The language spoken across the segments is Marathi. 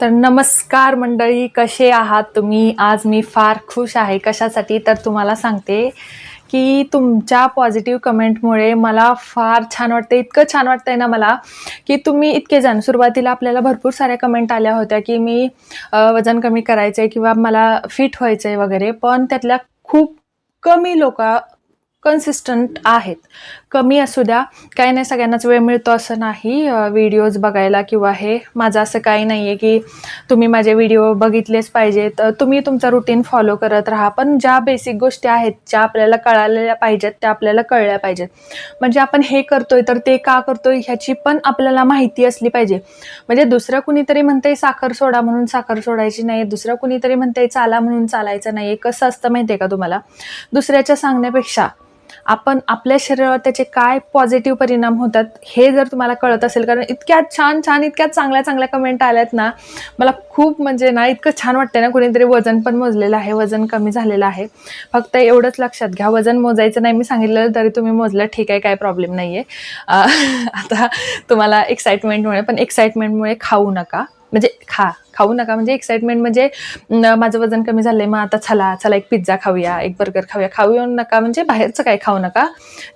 तर नमस्कार मंडळी कसे आहात तुम्ही? आज मी फार खुश आहे. कशासाठी? तर तुम्हाला सांगते की तुमच्या पॉझिटिव्ह कमेंटमुळे मला फार छान वाटतं इतकं छान वाटतंय ना मला की तुम्ही इतके जण सुरुवातीला आपल्याला भरपूर साऱ्या कमेंट आल्या होत्या की मी वजन कमी करायचं आहे किंवा मला फिट व्हायचं आहे वगैरे पण त्यातल्या खूप कमी लोक कन्सिस्टंट आहेत. कमी असू द्या. काही नाही सगळ्यांनाच वेळ मिळतो असं नाही. व्हिडिओज बघायला किंवा हे माझं असं काही नाही आहे की तुम्ही माझे व्हिडिओ बघितलेच पाहिजेत. तुम्ही तुमचा रुटीन फॉलो करत राहा. पण ज्या बेसिक गोष्टी आहेत ज्या आपल्याला कळालेल्या पाहिजेत त्या आपल्याला कळल्या पाहिजेत. म्हणजे आपण हे करतोय तर ते का करतोय ह्याची पण आपल्याला माहिती असली पाहिजे. म्हणजे दुसरं कुणीतरी म्हणते साखर सोडा म्हणून साखर सोडायची नाही. दुसरं कुणीतरी म्हणते चाला म्हणून चालायचं नाही. कसं असतं माहिती आहे का तुम्हाला? दुसऱ्याच्या सांगण्यापेक्षा. आपण आपल्या शरीरावर त्याचे काय पॉझिटिव्ह परिणाम होतात हे जर तुम्हाला कळत असेल कारण इतक्या छान छान इतक्या चांगल्या चांगल्या कमेंट आल्यात ना मला खूप म्हणजे ना इतकं छान वाटतं ना कुणीतरी वजन पण मोजलेलं आहे वजन कमी झालेलं आहे. फक्त एवढंच लक्षात घ्या वजन मोजायचं नाही मी सांगितलेलं तरी तुम्ही मोजलं ठीक आहे काय प्रॉब्लेम नाही आहे आता तुम्हाला एक्साइटमेंटमुळे पण एक्साइटमेंटमुळे खाऊ नका. म्हणजे खा. खाऊ नका. म्हणजे एक्साइटमेंट म्हणजे माझं वजन कमी झालंय मग आता चला चला एक पिझ्झा खाऊया एक बर्गर खाऊया. खाऊ येऊ नका म्हणजे बाहेरचं काय खाऊ नका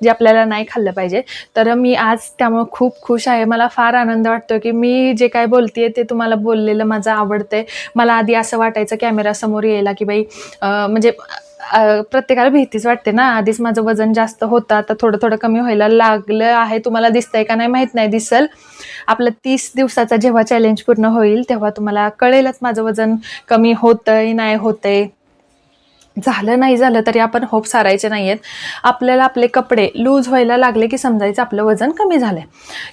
जे आपल्याला नाही खाल्लं पाहिजे. तर मी आज त्यामुळं खूप खुश आहे. मला फार आनंद वाटतो की मी जे काय बोलतेय ते तुम्हाला बोललेलं माझं आवडतंय. मला आधी असं वाटायचं कॅमेरासमोर यायला की बाई म्हणजे प्रत्येकाला भीतीच वाटते ना. आधीच माझं वजन जास्त होतं आता थोडं थोडं कमी व्हायला लागलं आहे. तुम्हाला दिसतंय का नाही माहीत नाही दिसल. आपलं तीस दिवसाचा जेव्हा चॅलेंज पूर्ण होईल तेव्हा तुम्हाला कळेलच माझं वजन कमी होतंय नाही होतंय. झालं नाही झालं तरी आपण होप सारायचे नाही आहेत आपल्याला आपले कपडे लूज व्हायला लागले की समजायचं आपलं वजन कमी झालं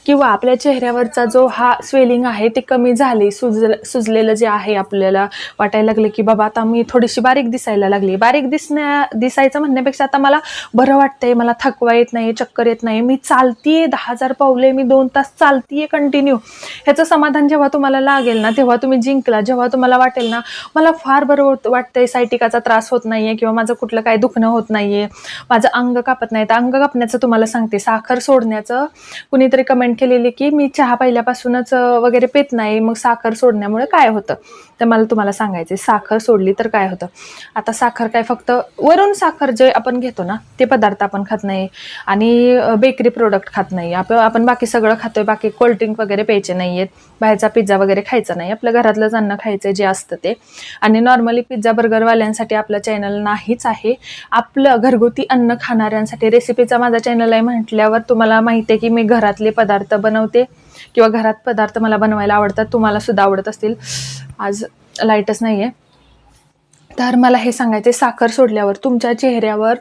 किंवा आपल्या चेहऱ्यावरचा जो हा स्वेलिंग आहे ते कमी झाली सुज सुजलेलं जे आहे आपल्याला वाटायला लागलं की बाबा आता मी थोडीशी बारीक दिसायला लागली. बारीक दिसण्या दिसायचं म्हणण्यापेक्षा आता मला बरं वाटतंय मला थकवा येत नाही चक्कर येत नाही मी चालतीये दहा हजार पावले मी दोन तास चालतीये कंटिन्यू ह्याचं समाधान जेव्हा तुम्हाला लागेल ना तेव्हा तुम्ही जिंकला जेव्हा तुम्हाला वाटेल ना मला फार बरं होत वाटतंय सायटिकाचा त्रास होत नाही. नाहीये किंवा माझं कुठलं काय दुखणं होत नाहीये माझं अंग कापत नाही तर अंग कापण्याचं तुम्हाला सांगते. साखर सोडण्याचं कुणीतरी कमेंट केलेली की मी चहा पहिल्यापासूनच वगैरे पेत नाही मग साखर सोडण्यामुळे काय होतं? तर मला तुम्हाला सांगायचं साखर सोडली तर काय होतं? आता साखर काय फक्त वरून साखर जे आपण घेतो ना ते पदार्थ आपण खात नाही आणि बेकरी प्रोडक्ट खात नाही. आप आपण बाकी सगळं खातोय बाकी कोल्ड्रिंक वगैरे प्यायचे नाही आहेत बाहेरचा पिझ्झा वगैरे खायचा नाही. आपल्या घरातलंच अन्न खायचं जे असतं ते. आणि नॉर्मली पिझ्झा बर्गरवाल्यांसाठी आपलं चॅनल नाहीच आहे. आपलं घरगुती अन्न खाणाऱ्यांसाठी रेसिपीचा माझा चॅनल आहे म्हटल्यावर तुम्हाला माहिती आहे की मी घरातले पदार्थ बनवते. किंवा घरात पदार्थ मला बनवायला आवडतात तुम्हाला सुद्धा आवडत असतील. आज लाईटच नाही आहे तर मला हे सांगायचे साखर सोडल्यावर तुमच्या चेहऱ्यावर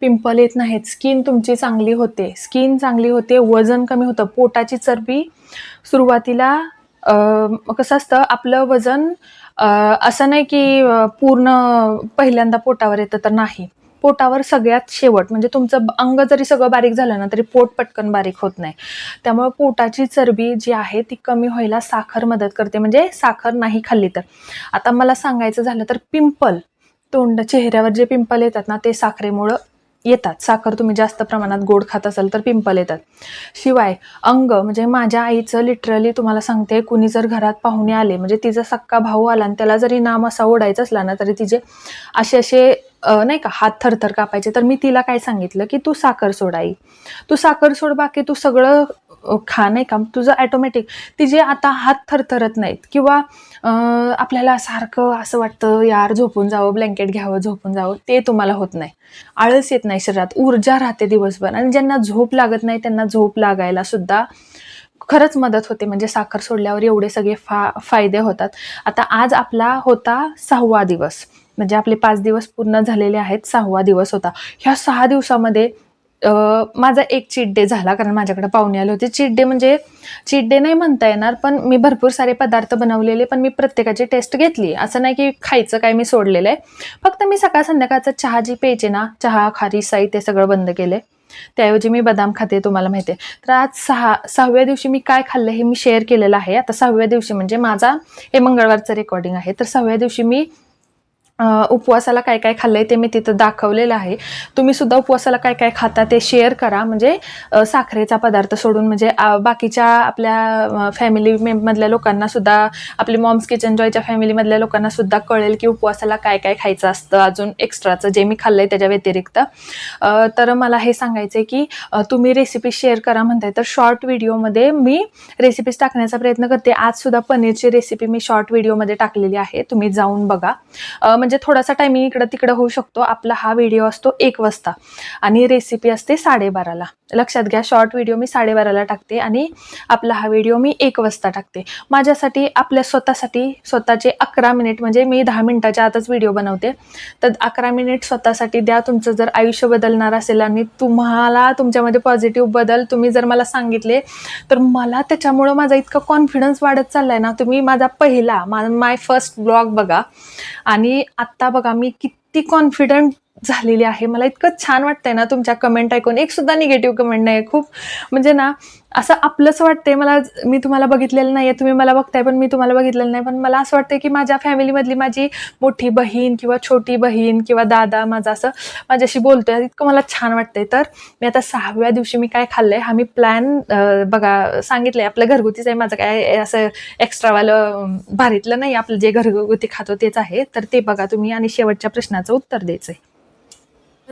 पिंपल येत नाहीत. स्किन तुमची चांगली होते. स्किन चांगली होते वजन कमी होतं. पोटाची चरबी सुरुवातीला कसं असतं आपलं वजन असं नाही की पूर्ण पहिल्यांदा पोटावर येतं तर नाही. पोटावर सगळ्यात शेवट म्हणजे तुमचं अंग जरी सगळं बारीक झालं ना तरी पोट पटकन बारीक होत नाही. त्यामुळे पोटाची चरबी जी आहे ती कमी व्हायला साखर मदत करते. म्हणजे साखर नाही खाल्ली तर. आता मला सांगायचं झालं तर पिंपल तोंड चेहऱ्यावर जे पिंपल येतात ना ते साखरेमुळं येतात. साखर तुम्ही जास्त प्रमाणात गोड खात असाल तर पिंपल येतात. शिवाय अंग म्हणजे माझ्या आईचं लिटरली तुम्हाला सांगते कुणी जर घरात पाहुणे आले म्हणजे तिचा सक्का भाऊ आला आणि त्याला जरी नाम असा ओढायचा असला ना तरी तिचे असे असे नाही का हात थरथर कापायचे. तर मी तिला काय सांगितलं की तू साखर सोड आई. तू साखर सोड बाकी तू सगळं खा नाही का. तुझं ॲटोमॅटिक तिचे आता हात थरथरत नाहीत किंवा आपल्याला सारखं असं वाटतं यार झोपून जावं ब्लँकेट घ्यावं झोपून जावं. ते तुम्हाला होत नाही. आळस येत नाही शरीरात. ऊर्जा राहते दिवसभर. आणि ज्यांना झोप लागत नाही त्यांना झोप लागायला सुद्धा खरंच मदत होते. म्हणजे साखर सोडल्यावर एवढे सगळे फा फायदे होतात. आता आज आपला होता सहावा दिवस. म्हणजे आपले पाच दिवस पूर्ण झालेले आहेत सहावा दिवस होता. ह्या सहा दिवसामध्ये माझा एक चीट डे झाला कारण माझ्याकडे पाहुणे आले होते. चीट डे म्हणजे चीट डे नाही म्हणता येणार पण मी भरपूर सारे पदार्थ बनवलेले पण मी प्रत्येकाची टेस्ट घेतली. असं नाही की खायचं काय मी सोडलेलं आहे. फक्त मी सकाळ संध्याकाळचा चहा जी प्यायचे ना चहा खारी साई ते सगळं बंद केले त्याऐवजी मी बदाम खाते तुम्हाला माहिती आहे तर आज सहा सहाव्या दिवशी मी काय खाल्लं हे मी शेअर केलेलं आहे. आता सहाव्या दिवशी म्हणजे माझा हे मंगळवारचं रेकॉर्डिंग आहे. तर सहाव्या दिवशी मी उपवासाला काय काय खाल्लंय ते मी तिथं दाखवलेलं आहे. तुम्ही सुद्धा उपवासाला काय काय खाता ते शेअर करा. म्हणजे साखरेचा पदार्थ सोडून म्हणजे बाकीच्या आपल्या फॅमिली मधल्या लोकांना सुद्धा आपली मॉम्स किचन जॉयच्या फॅमिलीमधल्या लोकांना सुद्धा कळेल की उपवासाला काय काय खायचं असतं. अजून एक्स्ट्राचं जे मी खाल्लंय त्याच्या व्यतिरिक्त. तर मला हे सांगायचं आहे की तुम्ही रेसिपी शेअर करा म्हणताय तर शॉर्ट व्हिडिओमध्ये मी रेसिपीज टाकण्याचा प्रयत्न करते. आजसुद्धा पनीरची रेसिपी मी शॉर्ट व्हिडिओमध्ये टाकलेली आहे. तुम्ही जाऊन बघा. म्हणजे म्हणजे थोडासा टायमिंग इकडं तिकडं होऊ शकतो. आपला हा व्हिडिओ असतो एक वाजता आणि रेसिपी असते साडेबाराला. लक्षात घ्या शॉर्ट व्हिडिओ मी साडेबाराला टाकते आणि आपला हा व्हिडिओ मी एक वाजता टाकते. माझ्यासाठी आपल्या स्वतःसाठी स्वतःचे अकरा मिनिट म्हणजे मी दहा मिनिटाच्या आतच व्हिडिओ बनवते. तर अकरा मिनिट स्वतःसाठी द्या तुमचं जर आयुष्य बदलणार असेल आणि तुम्हाला तुमच्यामध्ये पॉझिटिव्ह बदल तुम्ही जर मला सांगितले तर मला त्याच्यामुळं माझा इतका कॉन्फिडन्स वाढत चाललाय ना. तुम्ही माझा पहिला मा माय फर्स्ट ब्लॉग बघा. आणि आत्ता बघा मी किती कॉन्फिडंट झालेली आहे. मला इतकं छान वाटतंय ना तुमच्या कमेंट ऐकून. एक सुद्धा निगेटिव्ह कमेंट नाही खूप म्हणजे ना असं आपलंच वाटतंय. मला मी तुम्हाला बघितलेलं नाही आहे तुम्ही मला बघताय पण मी तुम्हाला बघितलेलं नाही. पण मला असं वाटतंय की माझ्या फॅमिलीमधली माझी मोठी बहीण किंवा छोटी बहीण किंवा दादा माझा असं माझ्याशी बोलतोय. इतकं मला छान वाटतंय. तर मी आता सहाव्या दिवशी मी काय खाल्लंय हा मी प्लॅन बघा सांगितलंय. आपलं घरगुतीच आहे. माझं काय असं एक्स्ट्रावालं भारीतलं नाही आपलं जे घरगुती खातो तेच आहे. तर ते बघा तुम्ही आणि शेवटच्या प्रश्नाचं उत्तर द्यायचं आहे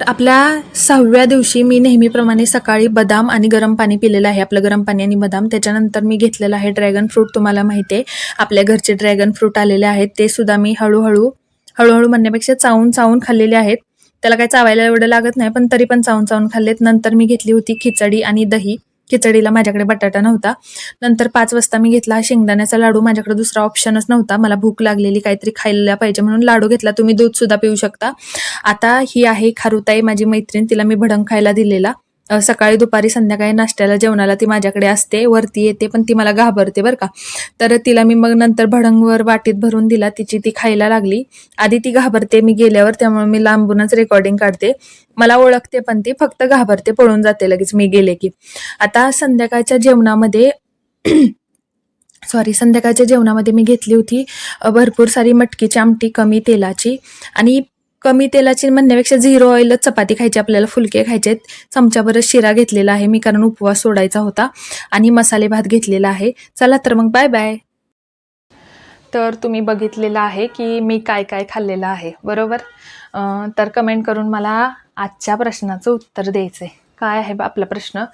तर आपल्या सहाव्या दिवशी मी नेहमीप्रमाणे सकाळी बदाम आणि गरम पाणी पिलेलं आहे. आपलं गरम पाणी आणि बदाम. त्याच्यानंतर मी घेतलेलं आहे ड्रॅगन फ्रूट. तुम्हाला माहिती आहे आपल्या घरचे ड्रॅगन फ्रूट आलेले आहेत. ते सुद्धा मी हळूहळू हळूहळू म्हणण्यापेक्षा चावून चावून खाल्लेले आहेत. त्याला काही चावायला एवढं लागत नाही पण तरी पण चावून चावून खाल्लेत. नंतर मी घेतली होती खिचडी आणि दही. खिचडीला माझ्याकडे बटाटा नव्हता. नंतर पाच वाजता मी घेतला हा शेंगदाण्याचा लाडू. माझ्याकडे दुसरा ऑप्शनच नव्हता. मला भूक लागलेली काहीतरी खायला पाहिजे म्हणून लाडू घेतला. तुम्ही दूध सुद्धा पिऊ शकता. आता ही आहे खारुताई माझी मैत्रीण. तिला मी भडंग खायला दिलेला. सकाळी दुपारी संध्याकाळी नाश्त्याला जेवणाला ती माझ्याकडे असते वरती येते पण ती मला घाबरते बरं का. तर तिला मी मग नंतर भडंगवर वाटीत भरून दिला तिची ती खायला लागली. आधी ती घाबरते मी गेल्यावर त्यामुळे मी लांबूनच रेकॉर्डिंग काढते. मला ओळखते पण ती फक्त घाबरते पळून जाते लगेच मी गेले की. आता संध्याकाळच्या जेवणामध्ये सॉरी संध्याकाळच्या जेवणामध्ये मी घेतली होती भरपूर सारी मटकीची आमटी कमी तेलाची. आणि कमी तेलाची म्हणण्यापेक्षा झिरो ऑइलच चपाती खायची आपल्याला फुलके खायचे चमच्याभरच शिरा घेतलेला आहे मी कारण उपवास सोडायचा होता. आणि मसाले भात घेतलेला आहे. चला तर मग बाय बाय तर तुम्ही बघितलेलं आहे की मी काय काय खाल्लेलं आहे. बरोबर? तर कमेंट करून मला आजच्या प्रश्नाचं उत्तर द्यायचं आहे काय आहे बा आपला प्रश्न?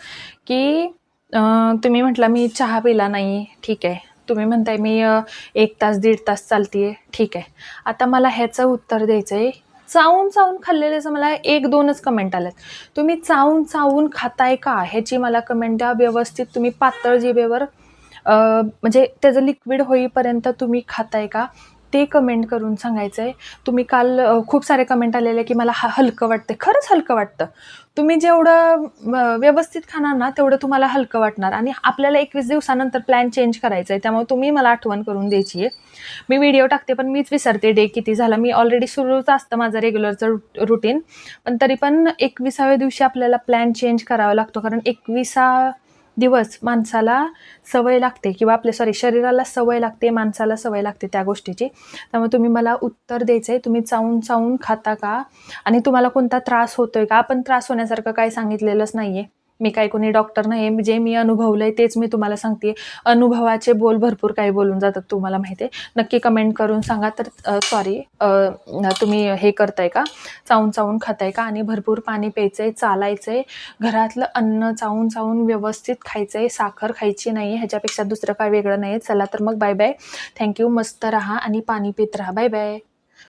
की तुम्ही म्हटला मी चहा पिला नाही. ठीक आहे. तुम्ही म्हणताय मी एक तास दीड तास चालतीये. ठीक आहे. आता मला ह्याचं उत्तर द्यायचं आहे चावून चावून खाल्लेल्याचं मला एक दोनच कमेंट आल्यात तुम्ही चावून चावून खाताय का? ह्याची मला कमेंट द्या. व्यवस्थित तुम्ही पातळ जिभेवर म्हणजे त्याचं लिक्विड होईपर्यंत तुम्ही खाताय का? ते कमेंट करून सांगायचं आहे तुम्ही काल खूप सारे कमेंट आलेले की मला हा हलकं वाटतं खरंच हलकं वाटतं. तुम्ही जेवढं व्यवस्थित खाणार ना तेवढं तुम्हाला हलकं वाटणार. आणि आपल्याला एकवीस दिवसानंतर प्लॅन चेंज करायचा आहे त्यामुळे तुम्ही मला आठवण करून द्यायची आहे मी व्हिडिओ टाकते पण मीच विसरते डे किती झाला. मी ऑलरेडी सुरूच असतं माझं रेग्युलरचं रुटीन पण तरी पण एकविसाव्या दिवशी आपल्याला प्लॅन चेंज करावा लागतो. कारण एकविसा दिवस माणसाला सवय लागते किंवा आपल्या सॉरी शरीराला सवय लागते माणसाला सवय लागते त्या गोष्टीची. त्यामुळे तुम्ही मला उत्तर द्यायचं आहे तुम्ही चावून चावून खाता का? आणि तुम्हाला कोणता त्रास होतोय का? आपण त्रास होण्यासारखं काही सांगितलेलंच नाही आहे मी काही कोणी डॉक्टर नाही आहे जे मी अनुभवलंय तेच मी तुम्हाला सांगते अनुभवाचे बोल भरपूर काही बोलून जातात तुम्हाला माहिती आहे. नक्की कमेंट करून सांगा. तर सॉरी तुम्ही हे करताय का? चावून चावून खाताय का? आणि भरपूर पाणी प्यायचं आहे चालायचं आहे घरातलं अन्न चावून चावून व्यवस्थित खायचं आहे साखर खायची नाही आहे ह्याच्यापेक्षा दुसरं काय वेगळं नाही आहे चला तर मग बाय बाय थँक्यू मस्त राहा आणि पाणी पित राहा. Bye bye